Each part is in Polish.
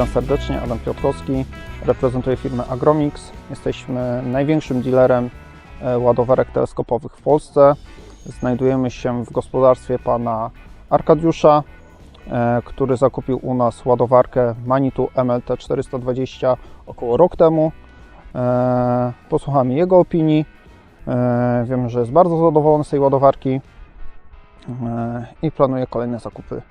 Witam serdecznie, Adam Piotrowski, reprezentuję firmę Agromix. Jesteśmy największym dealerem e, ładowarek teleskopowych w Polsce. Znajdujemy się w gospodarstwie pana Arkadiusza, e, który zakupił u nas ładowarkę Manitou MLT 420 około rok temu. E, Posłuchamy jego opinii. Wiem, że jest bardzo zadowolony z tej ładowarki i planuje kolejne zakupy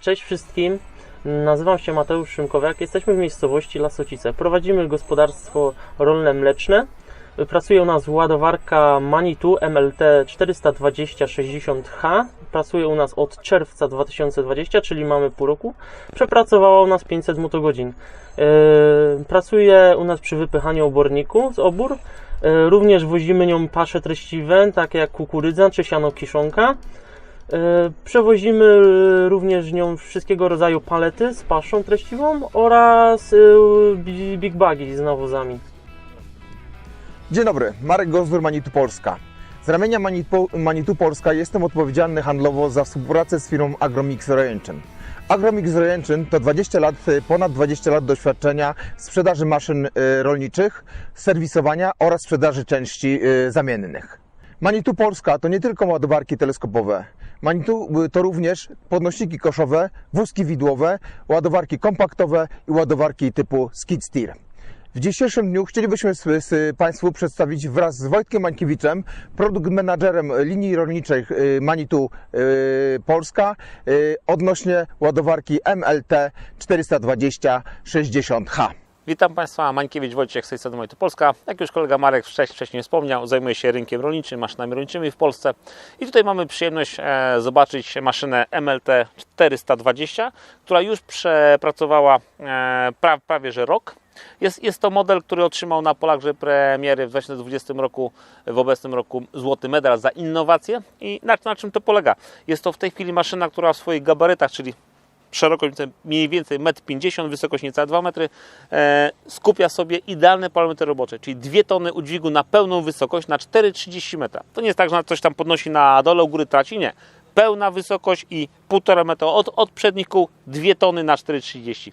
Cześć wszystkim, nazywam się Mateusz Szymkowiak, jesteśmy w miejscowości Lasocice. Prowadzimy gospodarstwo rolne-mleczne. Pracuje u nas ładowarka Manitou MLT 420-60H. Pracuje u nas od czerwca 2020, czyli mamy pół roku. Przepracowała u nas 500 motogodzin. Yy, Pracuje u nas przy wypychaniu oborniku z obór. Yy, Również wozimy nią pasze treściwe, takie jak kukurydza czy siano kiszonka. E, Przewozimy e, również nią wszystkiego rodzaju palety z paszą treściwą oraz e, bi- big bagi z nawozami. Dzień dobry, Marek Gozdur, Manitou Polska. Z ramienia Manitou Polska jestem odpowiedzialny handlowo za współpracę z firmą Agromix Rejęczyn. Agromix Rejęczyn to 20 lat, ponad 20 lat doświadczenia w sprzedaży maszyn rolniczych, serwisowania oraz sprzedaży części zamiennych. Manitou Polska to nie tylko ładowarki teleskopowe. Manitou y, to również podnośniki koszowe, wózki widłowe, ładowarki kompaktowe i ładowarki typu skid steer. W dzisiejszym dniu chcielibyśmy Państwu przedstawić wraz z Wojtkiem Mańkiewiczem, produkt menadżerem linii rolniczych Manitou y, Polska, y, odnośnie ładowarki MLT 420-60H. Witam Państwa, Mańkiewicz Wojciech z tej strony Mojtu Polska. Jak już kolega Marek wcześniej, wspomniał, zajmuje się rynkiem rolniczym, maszynami rolniczymi w Polsce. I tutaj mamy przyjemność e, zobaczyć maszynę MLT 420, która już przepracowała e, pra, prawie że rok. Jest, jest to model, który otrzymał na Polakże premiery w 2020 roku, w obecnym roku złoty medal za innowację. I na, na czym to polega? Jest to w tej chwili maszyna, która w swoich gabarytach, czyli szerokość mniej więcej 1,50 m, wysokość niecałe 2 metry, e, skupia sobie idealne parametry robocze, czyli 2 tony udźwigu na pełną wysokość na 4,30 metra. To nie jest tak, że coś tam podnosi na dole, u góry traci, nie. Pełna wysokość i 1,5 metra od, od przednich kół, 2 tony na 4,30.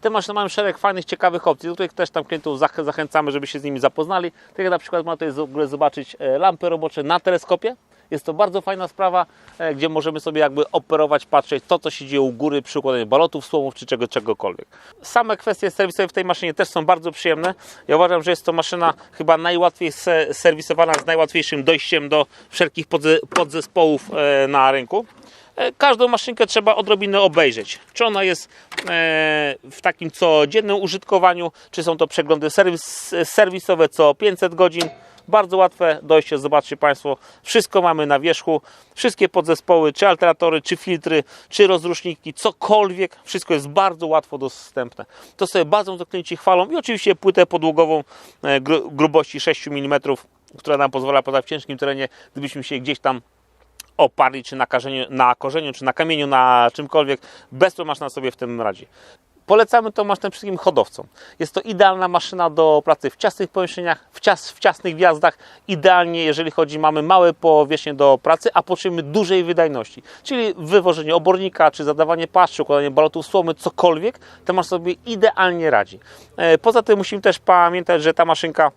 Te maszyny mają szereg fajnych, ciekawych opcji, których też tam klientów zach- zachęcamy, żeby się z nimi zapoznali. Tak jak na przykład można tutaj w ogóle zobaczyć e, lampy robocze na teleskopie. Jest to bardzo fajna sprawa, e, gdzie możemy sobie jakby operować, patrzeć to, co się dzieje u góry przy układaniu balotów, słomów czy czego, czegokolwiek. Same kwestie serwisowe w tej maszynie też są bardzo przyjemne. Ja uważam, że jest to maszyna chyba najłatwiej se- serwisowana, z najłatwiejszym dojściem do wszelkich podze- podzespołów e, na rynku. E, Każdą maszynkę trzeba odrobinę obejrzeć. Czy ona jest w takim codziennym użytkowaniu, czy są to przeglądy serwis, serwisowe co 500 godzin. Bardzo łatwe dojście, zobaczcie Państwo. Wszystko mamy na wierzchu. Wszystkie podzespoły, czy alteratory, czy filtry, czy rozruszniki, cokolwiek. Wszystko jest bardzo łatwo dostępne. To sobie bazą to chwalą i oczywiście płytę podłogową e, gru- grubości 6 mm, która nam pozwala poza w ciężkim terenie, gdybyśmy się gdzieś tam oparli, czy na, na korzeniu, czy na kamieniu, na czymkolwiek, bez problemu maszyna sobie w tym radzi. Polecamy tą maszynę wszystkim hodowcom. Jest to idealna maszyna do pracy w ciasnych pomieszczeniach, w, cias, w ciasnych wjazdach. Idealnie, jeżeli chodzi, mamy małe powierzchnie do pracy, a potrzebujemy dużej wydajności. Czyli wywożenie obornika, czy zadawanie pasz, czy układanie balotów słomy, cokolwiek, ta maszyna sobie idealnie radzi. E, Poza tym musimy też pamiętać, że ta maszynka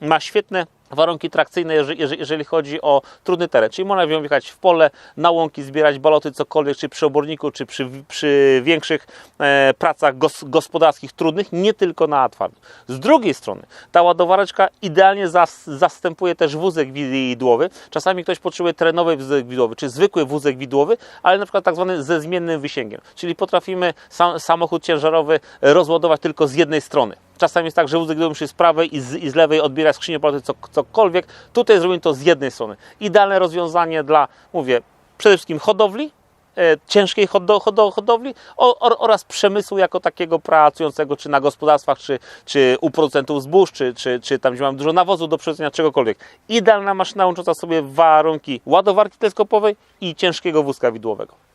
ma świetne warunki trakcyjne, jeżeli, chodzi o trudny teren. Czyli można ją wjechać w pole, na łąki, zbierać baloty, cokolwiek, czy przy oborniku, czy przy, przy większych e, pracach gos, gospodarskich trudnych, nie tylko na twardym. Z drugiej strony, ta ładowareczka idealnie zas, zastępuje też wózek widłowy. Czasami ktoś potrzebuje terenowy wózek widłowy, czy zwykły wózek widłowy, ale na przykład tak zwany ze zmiennym wysięgiem. Czyli potrafimy sam, samochód ciężarowy rozładować tylko z jednej strony. Czasami jest tak, że wózek widłowy musi z prawej i z, i z lewej odbiera skrzynię paloty, co, cokolwiek. Tutaj zrobimy to z jednej strony. Idealne rozwiązanie dla, mówię, przede wszystkim hodowli, e, ciężkiej hodo, hodo, hodowli o, or, oraz przemysłu jako takiego pracującego czy na gospodarstwach, czy, czy u producentów zbóż, czy, czy, czy tam, gdzie mam dużo nawozu do przerzucenia czegokolwiek. Idealna maszyna łącząca sobie warunki ładowarki teleskopowej i ciężkiego wózka widłowego.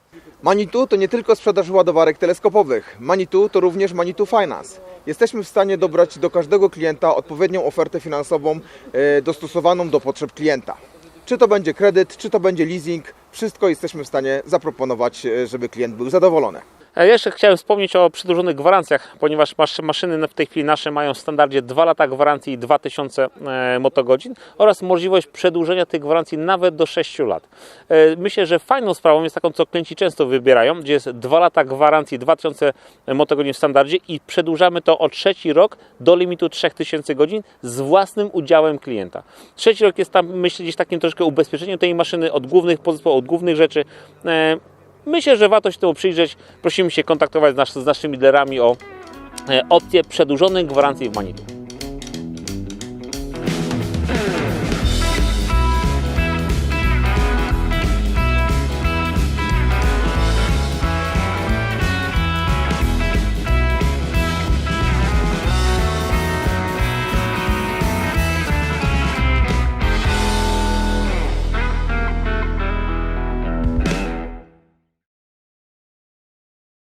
Manitou to nie tylko sprzedaż ładowarek teleskopowych. Manitou to również Manitou Finance. Jesteśmy w stanie dobrać do każdego klienta odpowiednią ofertę finansową e, dostosowaną do potrzeb klienta. Czy to będzie kredyt, czy to będzie leasing, wszystko jesteśmy w stanie zaproponować, e, żeby klient był zadowolony. E, Jeszcze chciałem wspomnieć o przedłużonych gwarancjach, ponieważ masz- maszyny w tej chwili nasze mają w standardzie 2 lata gwarancji i 2000 e, motogodzin oraz możliwość przedłużenia tych gwarancji nawet do 6 lat. E, Myślę, że fajną sprawą jest taką, co klienci często wybierają, gdzie jest 2 lata gwarancji 2000 motogodzin w standardzie i przedłużamy to o trzeci rok do limitu 3000 godzin z własnym udziałem klienta. Trzeci rok jest tam, myślę, gdzieś takim troszkę ubezpieczeniem tej maszyny od głównych pozysków, od głównych rzeczy. Myślę, że warto się temu przyjrzeć. Prosimy się kontaktować z, nas, z naszymi dealerami o e, opcję przedłużonej gwarancji w Manitu.